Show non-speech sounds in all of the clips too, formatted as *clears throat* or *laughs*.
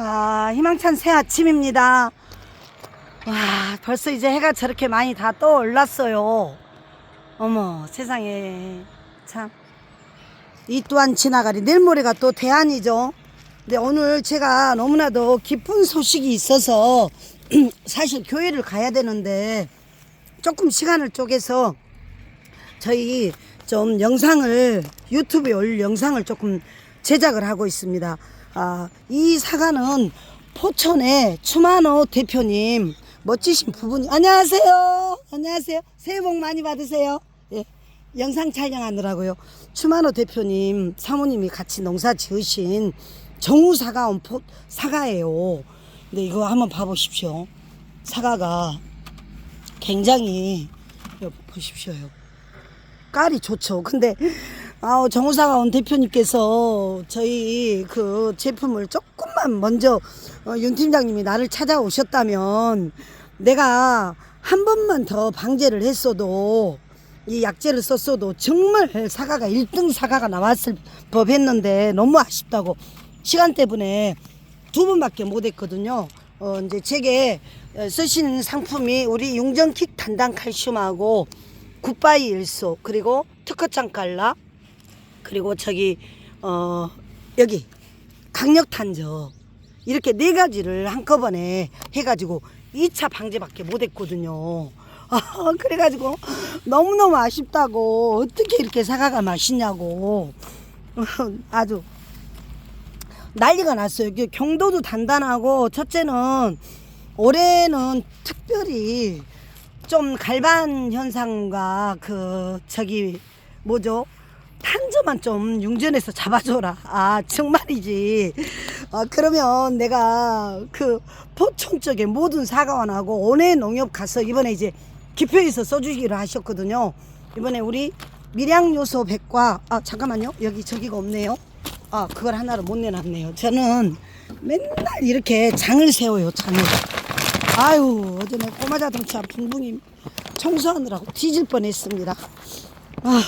아, 희망찬 새 아침입니다. 와, 벌써 이제 해가 저렇게 많이 다 떠올랐어요. 어머, 세상에. 참. 이 또한 지나가리. 내일 모레가 또 대안이죠. 근데 오늘 제가 너무나도 기쁜 소식이 있어서 *clears throat* 사실 교회를 가야 되는데 조금 시간을 쪼개서 저희 좀 영상을 유튜브에 올릴 영상을 조금 제작을 하고 있습니다. 아, 이 사과는 포천의 추만호 대표님 멋지신 부분이 안녕하세요. 안녕하세요. 새해 복 많이 받으세요. 예. 영상 촬영하느라고요. 추만호 대표님 사모님이 같이 농사 지으신 정우 사과 온 포, 사과예요. 근데 이거 한번 봐 보십시오. 사과가 굉장히 여기 보십시오요. 깔이 좋죠. 근데 아우 정우사가 온 대표님께서 저희 그 제품을 조금만 먼저 어, 윤 팀장님이 나를 찾아오셨다면 내가 한 번만 더 방제를 했어도 이 약재를 썼어도 정말 사과가 1등 사과가 나왔을 법 했는데 너무 아쉽다고 시간 때문에 두 번밖에 못 했거든요. 어, 이제 제게 어, 쓰시는 상품이 우리 용전킥 단단 칼슘하고 굿바이 일소 그리고 특허장 깔라 그리고 저기 어 여기 강력 탄저 이렇게 네 가지를 한꺼번에 해가지고 2차 방제밖에 못 했거든요. *laughs* 아, 그래가지고 너무너무 아쉽다고 어떻게 이렇게 사과가 맛있냐고 *laughs* 아주 난리가 났어요. 경도도 단단하고 첫째는 올해는 특별히 좀 갈반 현상과 그 저기 뭐죠? 탄저만 좀 융전해서 잡아줘라. 아 정말이지. 아 그러면 내가 그 포천 쪽에 모든 사과원하고 온해 농협 가서 이번에 이제 기표에서 써주기로 하셨거든요. 이번에 우리 밀양요소 백과 아 잠깐만요. 여기 저기가 없네요. 아 그걸 하나를 못 내놨네요. 저는 맨날 이렇게 장을 세워요. 장을. 아유 어제 내 꼬마 자동차 붕붕이 청소하느라고 뒤질 뻔 했습니다. 아,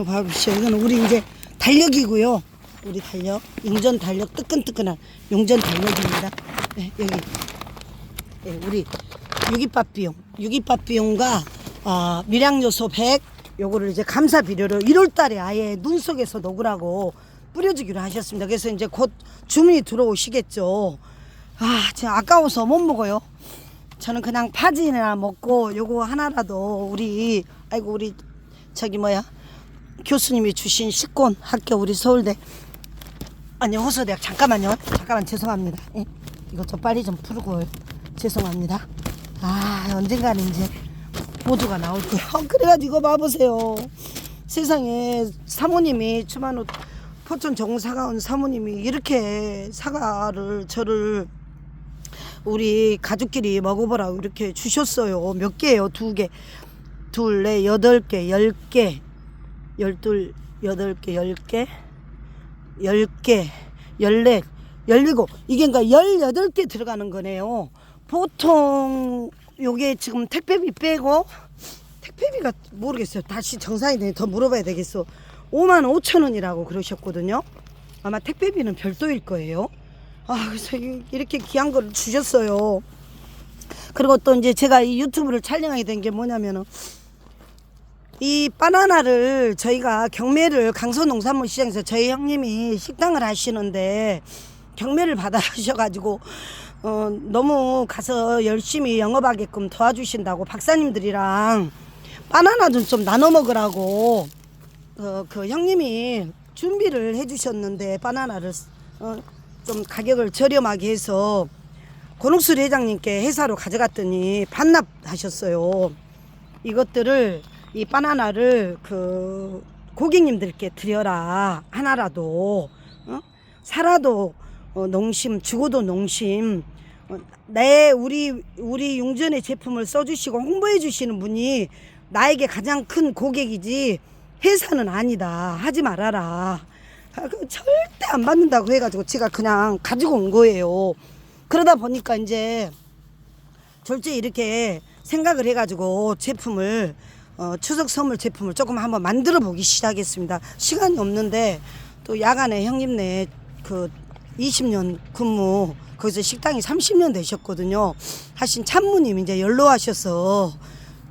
이거 봐보시오. 이거는 우리 이제 달력이고요. 우리 달력, 용전 달력 뜨끈뜨끈한 용전 달력입니다. 네, 여기 네, 우리 유기밥 비용, 유기밥 비용과 아, 밀양요소 100 요거를 이제 감사 비료를 1월달에 아예 눈 속에서 녹으라고 뿌려주기로 하셨습니다. 그래서 이제 곧 주문이 들어오시겠죠. 아, 제가 아까워서 못 먹어요. 저는 그냥 파지나 먹고 요거 하나라도 우리 아이고 우리 저기 뭐야 교수님이 주신 식권 학교 우리 서울대 아니 호서대학 잠깐만요 잠깐만 죄송합니다 예, 이거 좀 빨리 좀 풀고 죄송합니다 아 언젠가는 이제 모두가 나올 거예요 *laughs* 그래가지고 봐보세요 세상에 사모님이 추만호 포천 정사가 온 사모님이 이렇게 사과를 저를 우리 가족끼리 먹어보라고 이렇게 주셨어요. 몇 개예요? 두 개. 둘, 넷, 여덟 개, 열 개. 열둘, 여덟 개, 열 개. 열 개, 열넷, 열일곱. 이게 그러니까 열여덟 개 들어가는 거네요. 보통 요게 지금 택배비 빼고 택배비가 모르겠어요. 다시 정상이 되니 더 물어봐야 되겠어. 5만 5천 원이라고 그러셨거든요. 아마 택배비는 별도일 거예요. 아, 그래서 이- 이렇게 귀한 걸 주셨어요. 그리고 또 이제 제가 이 유튜브를 촬영하게 된 게 뭐냐면은 이 바나나를 저희가 경매를 강서농산물 시장에서 저희 형님이 식당을 하시는데 경매를 받아주셔가지고 어, 너무 가서 열심히 영업하게끔 도와주신다고 박사님들이랑 바나나 좀 좀 나눠 먹으라고 어, 그 형님이 준비를 해주셨는데 바나나를 어, 좀 가격을 저렴하게 해서 권옥수 회장님께 회사로 가져갔더니 반납하셨어요. 이것들을 이 바나나를 그 고객님들께 드려라. 하나라도 어? 살아도 어, 농심 죽어도 농심 어, 내 우리 우리 용전의 제품을 써주시고 홍보해 주시는 분이 나에게 가장 큰 고객이지 회사는 아니다. 하지 말아라. 아, 그 절대 안 받는다고 해가지고 제가 그냥 가지고 온 거예요. 그러다 보니까 이제 졸지 이렇게 생각을 해가지고 제품을 어, 추석 선물 제품을 조금 한번 만들어 보기 시작했습니다. 시간이 없는데 또 야간에 형님네 그 20년 근무 거기서 식당이 30년 되셨거든요. 하신 참모님 이제 연로하셔서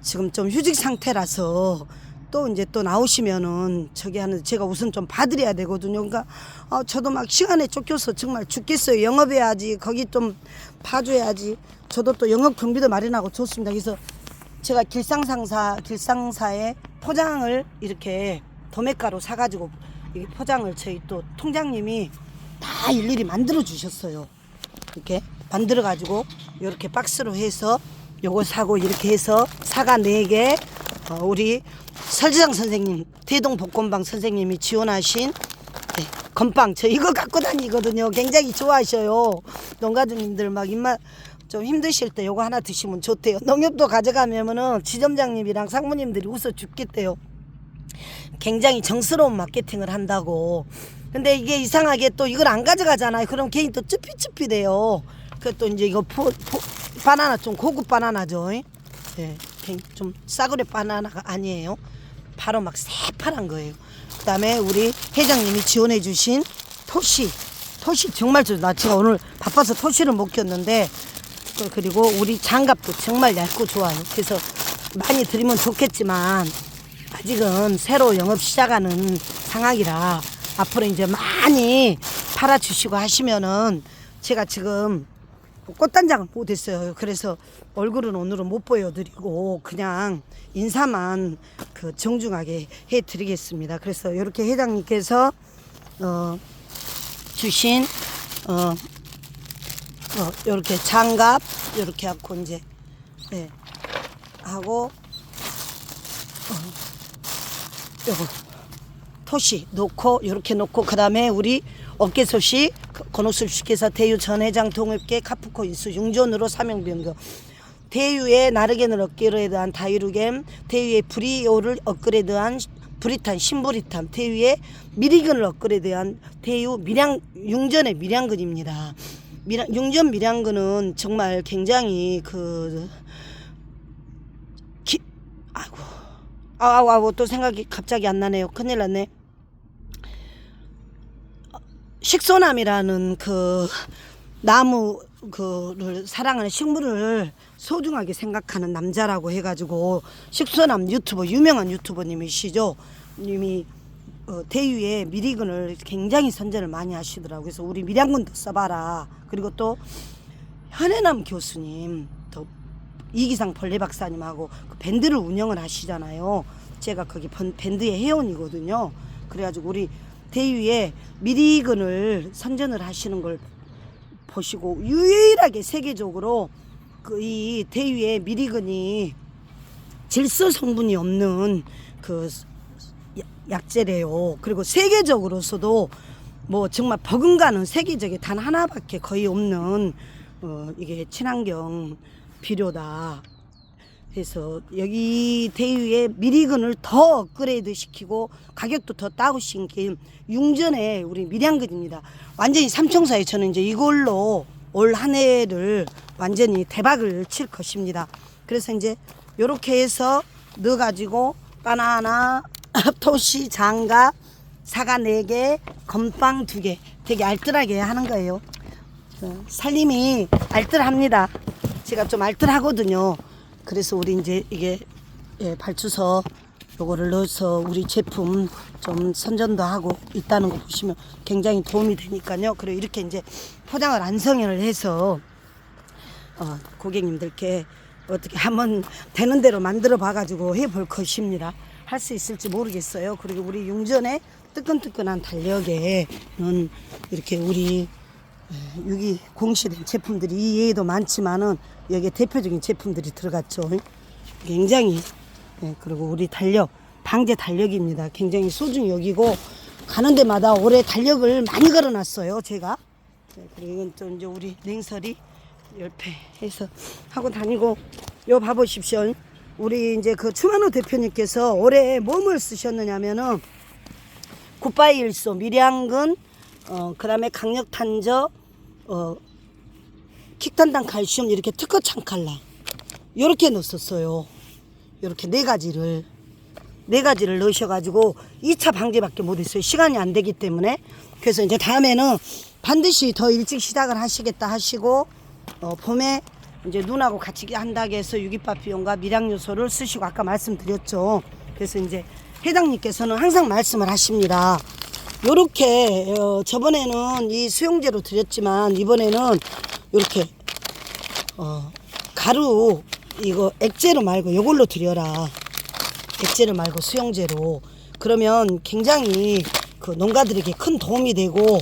지금 좀 휴직 상태라서 또 이제 또 나오시면은 저기 하는 제가 우선 좀 봐드려야 되거든요. 그러니까 어, 저도 막 시간에 쫓겨서 정말 죽겠어요. 영업해야지 거기 좀 봐줘야지. 저도 또 영업 경비도 마련하고 좋습니다. 그래서 제가 길상상사 길상사에 포장을 이렇게 도매가로 사가지고 이 포장을 저희 또 통장님이 다 일일이 만들어 주셨어요. 이렇게 만들어 가지고 이렇게 박스로 해서 요거 사고 이렇게 해서 사과 네개 어, 우리 설지장 선생님 대동 복권방 선생님이 지원하신 네, 건빵 저 이거 갖고 다니거든요. 굉장히 좋아하셔요. 농가주님들 막 입맛 좀 힘드실 때 요거 하나 드시면 좋대요. 농협도 가져가면은 지점장님이랑 상무님들이 웃어 죽겠대요. 굉장히 정스러운 마케팅을 한다고. 근데 이게 이상하게 또 이걸 안 가져가잖아요. 그럼 괜히 또 쭈삐쭈삐 돼요. 그또 이제 이거 포, 포, 바나나 좀 고급 바나나죠. 예, 괜히 좀 싸구려 바나나가 아니에요. 바로 막 새파란 거예요. 그다음에 우리 회장님이 지원해 주신 토시. 토시 정말 좋. 나 제가 오늘 바빠서 토시를 못 켰는데 그- 그리고 우리 장갑도 정말 얇고 좋아요. 그래서 많이 드리면 좋겠지만 아직은 새로 영업 시작하는 상황이라 앞으로 이제 많이 팔아주시고 하시면은 제가 지금 꽃단장을 못했어요. 그래서 얼굴은 오늘은 못 보여드리고 그냥 인사만 그 정중하게 해드리겠습니다. 그래서 이렇게 회장님께서 어, 주신 어, 어, 이렇게 장갑 이렇게 하고 이제 네, 하고 요거 토시 놓고 이렇게 놓고 그 다음에 우리 업계 소식 그 주께서 대유 전 회장 동업계 카프코 인수 융전으로 사명 변경 대유의 나르겐을 업계로에 대한 다이루겜 대유의 브리오를 업그레이드한 브리탄 신브리탄 대유의 미리근을 업그레이드한 대유 밀양 융전의 밀양근입니다. 밀양, 융전 밀양근은 정말 굉장히 그 기, 아이고 아우 아우 또 생각이 갑자기 안 나네요. 큰일 났네. 식소남이라는 그 나무 그를 사랑하는 식물을 소중하게 생각하는 남자라고 해가지고 식소남 유튜버 유명한 유튜버님이시죠. 님이 어, 대유의 미리근을 굉장히 선전을 많이 하시더라고요. 그래서 우리 밀양근도 써봐라. 그리고 또 현해남 교수님 또 이기상 벌레 박사님하고 그 밴드를 운영을 하시잖아요. 제가 거기 번- 밴드의 회원이거든요. 그래가지고 우리 대유의 미리근을 선전을 하시는 걸 보시고 유일하게 세계적으로 그 이 대유의 미리근이 질소 성분이 없는 그 야- 약재래요. 그리고 세계적으로서도 뭐 정말 버금가는 세계적에 단 하나밖에 거의 없는 어 이게 친환경 비료다. 해서 여기 대유의 미리근을 더 업그레이드 시키고 가격도 더 다운시킨 게 융전의 우리 밀양근입니다. 완전히 삼총사에 저는 이제 이걸로 올 한 해를 완전히 대박을 칠 것입니다. 그래서 이제 요렇게 해서 넣어가지고 바나나, 토시, 장갑, 사과 4개, 건빵 2개 되게 알뜰하게 하는 거예요. 어, 살림이 알뜰합니다. 제가 좀 알뜰하거든요. 그래서 우리 이제 이게 예, 발주서 요거를 넣어서 우리 제품 좀 선전도 하고 있다는 거 보시면 굉장히 도움이 되니까요. 그리고 이렇게 이제 포장을 완성을 해서 어, 고객님들께 어떻게 한번 되는 대로 만들어 봐 가지고 해볼 것입니다. 할 수 있을지 모르겠어요. 그리고 우리 융전의 뜨끈뜨끈한 달력에는 이렇게 우리 에, 여기 공시된 제품들이 이 외에도 많지만은 여기에 대표적인 제품들이 들어갔죠. 굉장히 예, 그리고 우리 달력 방제 달력입니다. 굉장히 소중히 여기고 가는 데마다 올해 달력을 많이 걸어놨어요. 제가 네, 그리고 이건 또 이제 우리 냉설이 열패 해서 하고 다니고 요 봐보십시오. 우리 이제 그 추만호 대표님께서 올해 몸을 쓰셨느냐면은 굿바이 일소 밀양근 어 그 다음에 강력 탄저 어 킥탄당 칼슘 이렇게 특허 창칼라 요렇게 넣었었어요. 요렇게 네 가지를 네 가지를 넣으셔가지고 2차 방제밖에 못했어요. 시간이 안 되기 때문에 그래서 이제 다음에는 반드시 더 일찍 시작을 하시겠다 하시고 어, 봄에 이제 눈하고 같이 한다고 해서 유기밥 비용과 미량 요소를 쓰시고 아까 말씀드렸죠. 그래서 이제 회장님께서는 항상 말씀을 하십니다. 요렇게 어, 저번에는 이 수용제로 드렸지만 이번에는 요렇게 어, 가루 이거 액제로 말고 요걸로 드려라. 액제를 말고 수용제로 그러면 굉장히 그 농가들에게 큰 도움이 되고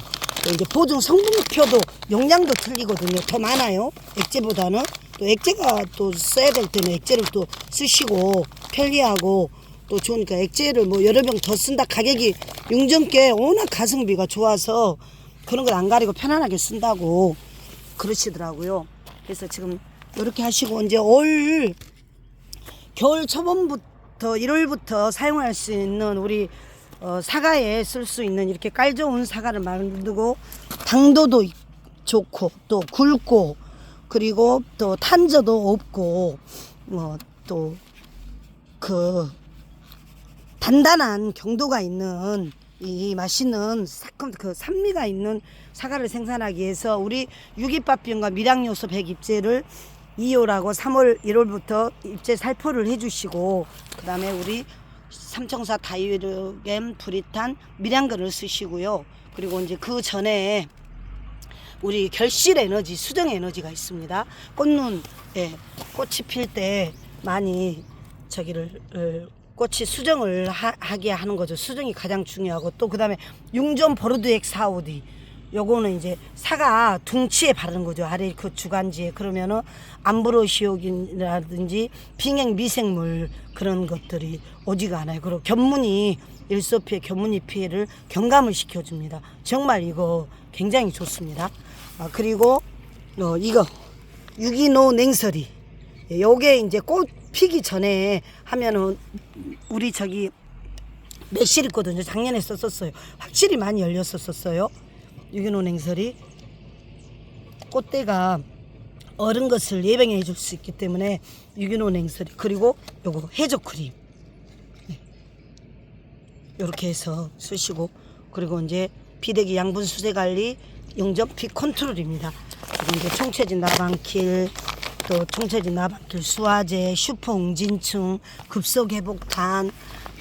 또 이제 보증 성분표도 용량도 틀리거든요. 더 많아요. 액제보다는 또 액제가 또 써야 될 때는 액제를 또 쓰시고 편리하고 또 좋으니까 액제를 뭐 여러 병 더 쓴다 가격이 용전께 워낙 가성비가 좋아서 그런 걸 안 가리고 편안하게 쓴다고 그러시더라고요. 그래서 지금 이렇게 하시고 이제 올 겨울 초봄부터 1월부터 사용할 수 있는 우리 어, 사과에 쓸 수 있는 이렇게 깔 좋은 사과를 만들고 당도도 있- 좋고 또 굵고 그리고 또 탄저도 없고 뭐또그 단단한 경도가 있는 이 맛있는 새콤 그 산미가 있는 사과를 생산하기 위해서 우리 유기밥병과 밀양요소 100입제를 2호라고 3월 1월부터 입제 살포를 해주시고 그 다음에 우리 삼청사 다이르겜 브리탄 밀양근을 쓰시고요. 그리고 이제 그 전에 우리 결실 에너지, 수정 에너지가 있습니다. 꽃눈, 예, 꽃이 필 때 많이 저기를 어, 꽃이 수정을 하, 하게 하는 거죠. 수정이 가장 중요하고 또 그 다음에 융전 보르드액 사오디 요거는 이제 사과 둥치에 바르는 거죠. 아래 그 주간지에 그러면은 암브로시오긴이라든지 빙행 미생물 그런 것들이 오지가 않아요. 그리고 견문이 일소피해 견문이 피해를 경감을 시켜줍니다. 정말 이거 굉장히 좋습니다. 아, 그리고 어, 이거 유기노 냉설이 예, 요게 이제 꽃 피기 전에 하면은 우리 저기 매실 있거든요. 작년에 썼었어요. 확실히 많이 열렸었어요. 유기농 냉설이 꽃대가 어른 것을 예방해 줄 수 있기 때문에 유기농 냉설이 그리고 요거 해조 크림 이렇게 해서 쓰시고 그리고 이제 비대기 양분 수세 관리 용접 피 컨트롤입니다. 그리고 이제 총체진 나방킬 또 총체진 나방킬 수화제 슈퍼 웅진충 급속 회복탄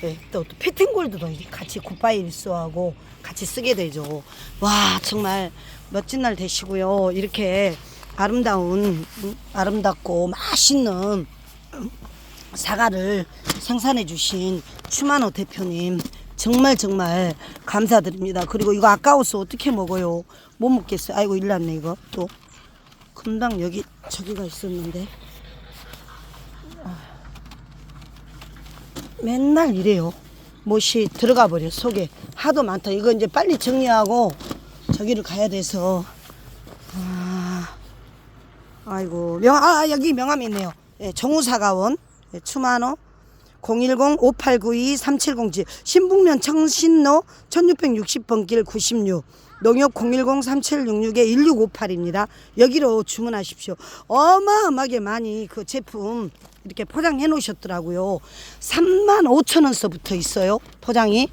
예, 또, 또 피팅골드도 이게 같이 굿바이 일소하고 같이 쓰게 되죠. 와 정말 멋진 날 되시고요. 이렇게 아름다운 음, 아름답고 맛있는 사과를 생산해 주신 추만호 대표님 정말 정말 감사드립니다. 그리고 이거 아까워서 어떻게 먹어요? 못 먹겠어요. 아이고 일났네 이거 또 금방 여기 저기가 있었는데 맨날 이래요. 못이 들어가 버려 속에 하도 많다. 이거 이제 빨리 정리하고 저기를 가야 돼서 아 아이고 명 아 여기 명함이 있네요. 예, 정우사가원 예, 추만호 010-5892-3707 신북면 청신로 1660번 길 96 농협 010-3766-1658입니다. 여기로 주문하십시오. 어마어마하게 많이 그 제품 이렇게 포장해 놓으셨더라고요. 3만 5천 원서부터 있어요. 포장이.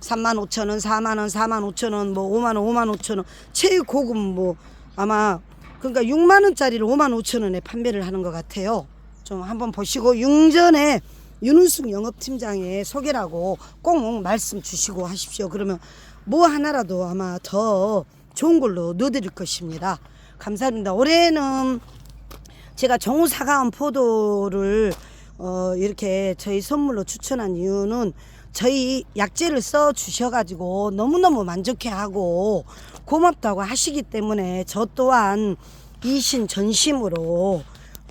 3만 5천 원, 4만 원, 4만 5천 원, 뭐 5만 원, 5만 5천 원. 최고급 뭐 아마 그러니까 6만 원짜리를 5만 5천 원에 판매를 하는 것 같아요. 좀 한번 보시고 융전에 윤은숙 영업팀장의 소개라고 꼭 말씀 주시고 하십시오. 그러면 뭐 하나라도 아마 더 좋은 걸로 넣어드릴 것입니다. 감사합니다. 올해는 제가 정우사과원 포도를 어, 이렇게 저희 선물로 추천한 이유는 저희 약재를 써 주셔가지고 너무너무 만족해하고 고맙다고 하시기 때문에 저 또한 이신 전심으로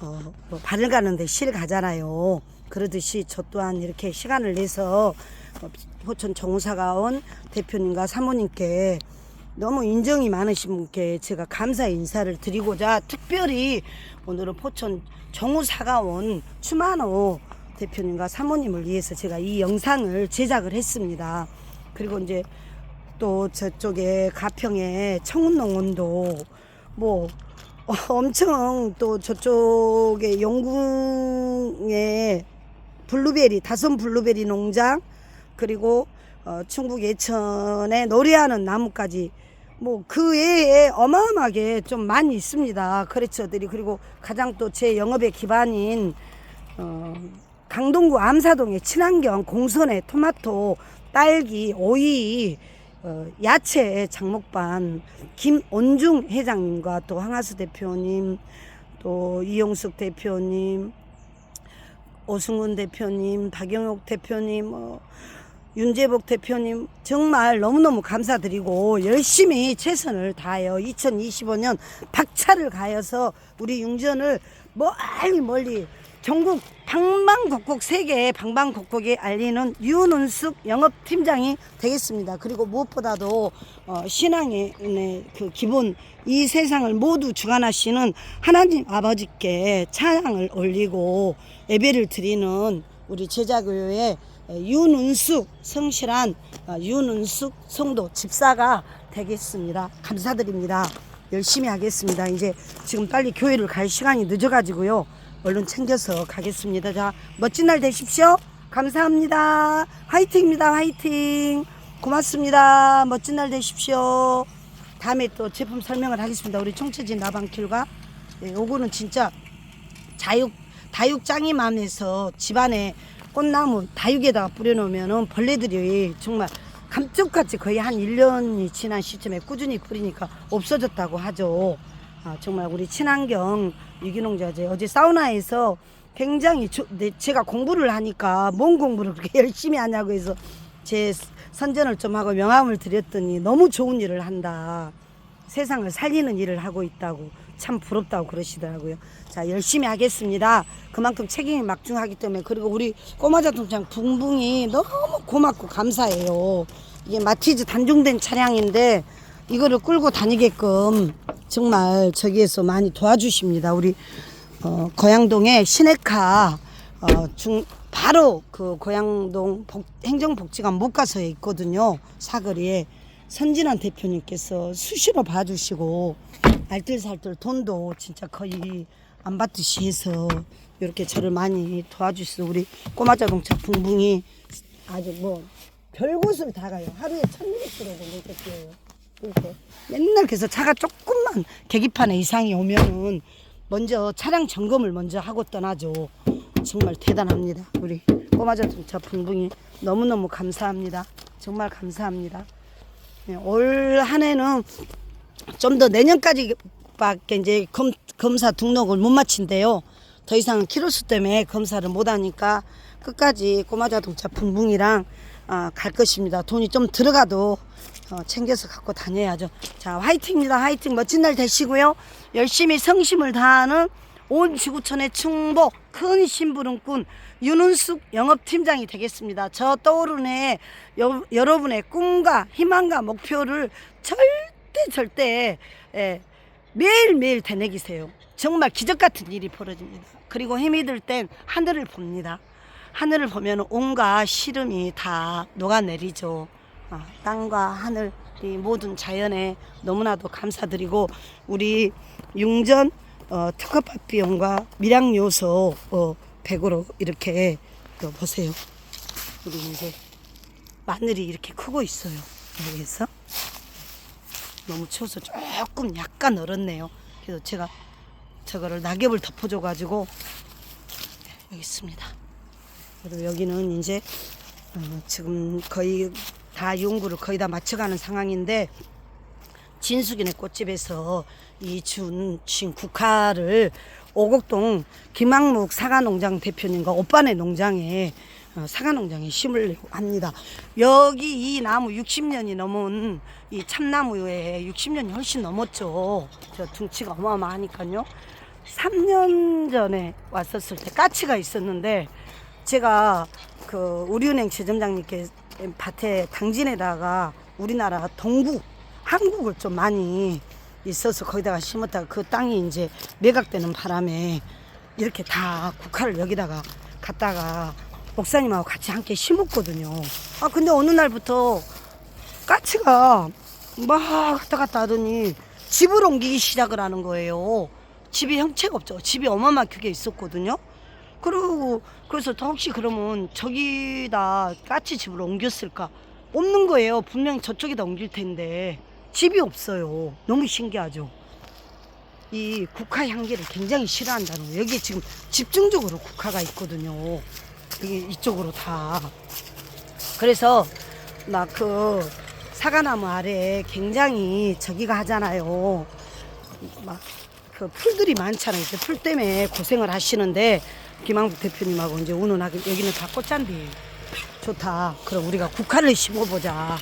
어, 뭐 발을 가는데 실 가잖아요. 그러듯이 저 또한 이렇게 시간을 내서 어, 호천 정우사과원 대표님과 사모님께 너무 인정이 많으신 분께 제가 감사 인사를 드리고자 특별히 오늘은 포천 정우사과원 추만호 대표님과 사모님을 위해서 제가 이 영상을 제작을 했습니다. 그리고 이제 또 저쪽에 가평에 청운농원도 뭐 어, 엄청 또 저쪽에 영궁에 블루베리 다솜 블루베리 농장 그리고 어, 충북 예천에 노래하는 나무까지 뭐 그 외에 어마어마하게 좀 많이 있습니다. 거래처들이 그리고 가장 또 제 영업의 기반인 어, 강동구 암사동의 친환경 공선의 토마토, 딸기, 오이, 어, 야채 장목반 김온중 회장님과 또 황하수 대표님, 또 이용숙 대표님, 오승훈 대표님, 박영옥 대표님, 어, 윤재복 대표님 정말 너무너무 감사드리고 열심히 최선을 다하여 2025년 박차를 가해서 우리 융전을 멀리 멀리 전국 방방곡곡 세계 방방곡곡에 알리는 윤은숙 영업팀장이 되겠습니다. 그리고 무엇보다도 어, 신앙의 네, 그 기본 이 세상을 모두 주관하시는 하나님 아버지께 찬양을 올리고 예배를 드리는 우리 제자교회의 윤은숙 성실한 어, 윤은숙 성도 집사가 되겠습니다. 감사드립니다. 열심히 하겠습니다. 이제 지금 빨리 교회를 갈 시간이 늦어가지고요. 얼른 챙겨서 가겠습니다. 자, 멋진 날 되십시오. 감사합니다. 화이팅입니다. 화이팅. 고맙습니다. 멋진 날 되십시오. 다음에 또 제품 설명을 하겠습니다. 우리 청처진 나방킬과 네, 요거는 진짜 자육 다육 장이맘에서 집안에 꽃나무 다육에다가 뿌려놓으면은 벌레들이 정말 감쪽같이 거의 한 1년이 지난 시점에 꾸준히 뿌리니까 없어졌다고 하죠. 아, 정말 우리 친환경 유기농 자재 어제 사우나에서 굉장히 조- 네, 제가 공부를 하니까 뭔 공부를 그렇게 *laughs* 열심히 하냐고 해서 제 선전을 좀 하고 명함을 드렸더니 너무 좋은 일을 한다. 세상을 살리는 일을 하고 있다고 참 부럽다고 그러시더라고요. 자 열심히 하겠습니다. 그만큼 책임이 막중하기 때문에 그리고 우리 꼬마자동장 붕붕이 너무 고맙고 감사해요. 이게 마티즈 단종된 차량인데 이거를 끌고 다니게끔 정말 저기에서 많이 도와주십니다. 우리 어, 고양동에 시내카 어, 중 바로 그 고양동 복, 행정복지관 못 가서에 있거든요. 사거리에 선진환 대표님께서 수시로 봐주시고 알뜰살뜰 돈도 진짜 거의 안 받듯이 해서 이렇게 저를 많이 도와주셔서 우리 꼬마 자동차 붕붕이 아주 뭐 별곳을 다 가요. 하루에 1200km도 넘게 뛰어요. 맨날 그래서 차가 조금만 계기판에 이상이 오면은 먼저 차량 점검을 먼저 하고 떠나죠. 정말 대단합니다. 우리 꼬마 자동차 붕붕이 너무너무 감사합니다. 정말 감사합니다. 네, 올 한 해는 좀 더 내년까지 밖에 이제 검, 검사 등록을 못 마친대요. 더 이상 키로수 때문에 검사를 못 하니까 끝까지 꼬마 자동차 붕붕이랑 아, 갈 것입니다. 돈이 좀 들어가도 어, 챙겨서 갖고 다녀야죠. 자, 화이팅입니다. 화이팅. 멋진 날 되시고요. 열심히 성심을 다하는 온 지구촌의 충복 큰 심부름꾼 윤은숙 영업팀장이 되겠습니다. 저 떠오르는 해 여, 여러분의 꿈과 희망과 목표를 절대 절대 예, 매일매일 되뇌기세요. 정말 기적 같은 일이 벌어집니다. 그리고 힘이 들 땐 하늘을 봅니다. 하늘을 보면 온갖 시름이 다 녹아내리죠. 아, 땅과 하늘 이 모든 자연에 너무나도 감사드리고 우리 융전 어, 특허밥 비용과 밀양 요소 어, 100으로 이렇게 또 보세요. 우리 이제 마늘이 이렇게 크고 있어요. 여기에서 너무 추워서 조금 약간 얼었네요. 그래서 제가 저거를 낙엽을 덮어줘 가지고 여기 있습니다. 그리고 여기는 이제 어, 지금 거의 다 연구를 거의 다 마쳐가는 상황인데 진숙이네 꽃집에서 이준 진 국화를 오곡동 김학묵 사과농장 대표님과 오빠네 농장에 어, 사과농장에 심으려고 합니다. 여기 이 나무 60년이 넘은 이 참나무에 60년이 훨씬 넘었죠. 저 둥치가 어마어마하니까요. 3년 전에 왔었을 때 까치가 있었는데 제가 그 우리은행 지점장님께 밭에 당진에다가 우리나라 동국 한국을 좀 많이 있어서 거기다가 심었다가 그 땅이 이제 매각되는 바람에 이렇게 다 국화를 여기다가 갖다가 목사님하고 같이 함께 심었거든요. 아 근데 어느 날부터 까치가 막 왔다 갔다 하더니 집을 옮기기 시작을 하는 거예요. 집이 형체가 없죠. 집이 어마어마하게 있었거든요. 그리고 그래서 더 혹시 그러면 저기다 까치 집을 옮겼을까? 없는 거예요. 분명히 저쪽에다 옮길 텐데 집이 없어요. 너무 신기하죠. 이 국화 향기를 굉장히 싫어한다는 거예요. 여기 지금 집중적으로 국화가 있거든요. 여기 이쪽으로 다. 그래서 나 그 사과나무 아래 굉장히 저기가 하잖아요. 막 그 풀들이 많잖아요. 풀 때문에 고생을 하시는데 김한국 대표님하고 이제 운운하게 여기는 다 꽃잔디 좋다. 그럼 우리가 국화를 심어보자.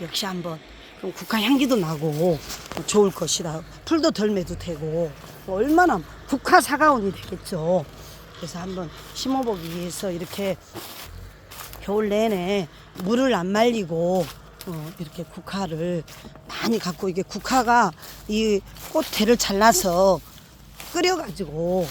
역시 한번 그럼 국화 향기도 나고 좋을 것이다. 풀도 덜 매도 되고 뭐 얼마나 국화 사과원이 되겠죠. 그래서 한번 심어보기 위해서 이렇게 겨울 내내 물을 안 말리고 어, 이렇게 국화를 많이 갖고 이게 국화가 이 꽃대를 잘라서 끓여가지고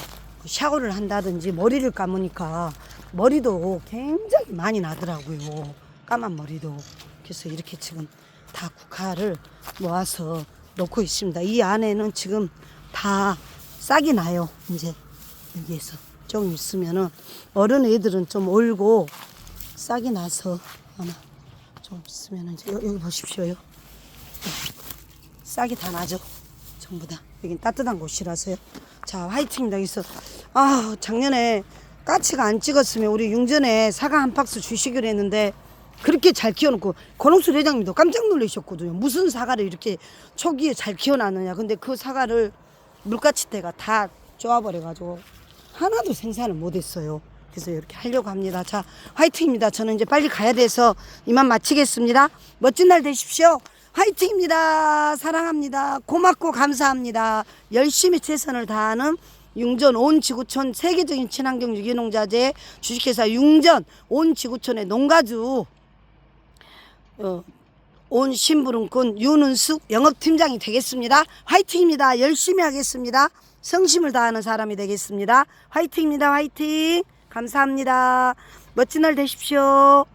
샤워를 한다든지 머리를 감으니까 머리도 굉장히 많이 나더라고요. 까만 머리도. 그래서 이렇게 지금 다 국화를 모아서 놓고 있습니다. 이 안에는 지금 다 싹이 나요. 이제 여기에서 좀 있으면은 어른 애들은 좀 얼고 싹이 나서 아마 좀 있으면은 이제 여- 여기 보십시오요. 싹이 다 나죠. 전부 다. 여긴 따뜻한 곳이라서요. 자, 화이팅입니다. 그래서, 아, 작년에 까치가 안 찍었으면 우리 융전에 사과 한 박스 주시기로 했는데, 그렇게 잘 키워놓고, 권옥수 회장님도 깜짝 놀라셨거든요. 무슨 사과를 이렇게 초기에 잘 키워놨느냐. 근데 그 사과를 물가치대가 다 쪼아버려가지고, 하나도 생산을 못했어요. 그래서 이렇게 하려고 합니다. 자, 화이팅입니다. 저는 이제 빨리 가야 돼서 이만 마치겠습니다. 멋진 날 되십시오. 화이팅입니다. 사랑합니다. 고맙고 감사합니다. 열심히 최선을 다하는 융전 온 지구촌 세계적인 친환경 유기농자재 주식회사 융전 온 지구촌의 농가주 어, 온 심부름꾼 윤은숙 영업팀장이 되겠습니다. 화이팅입니다. 열심히 하겠습니다. 성심을 다하는 사람이 되겠습니다. 화이팅입니다. 화이팅. 감사합니다. 멋진 날 되십시오.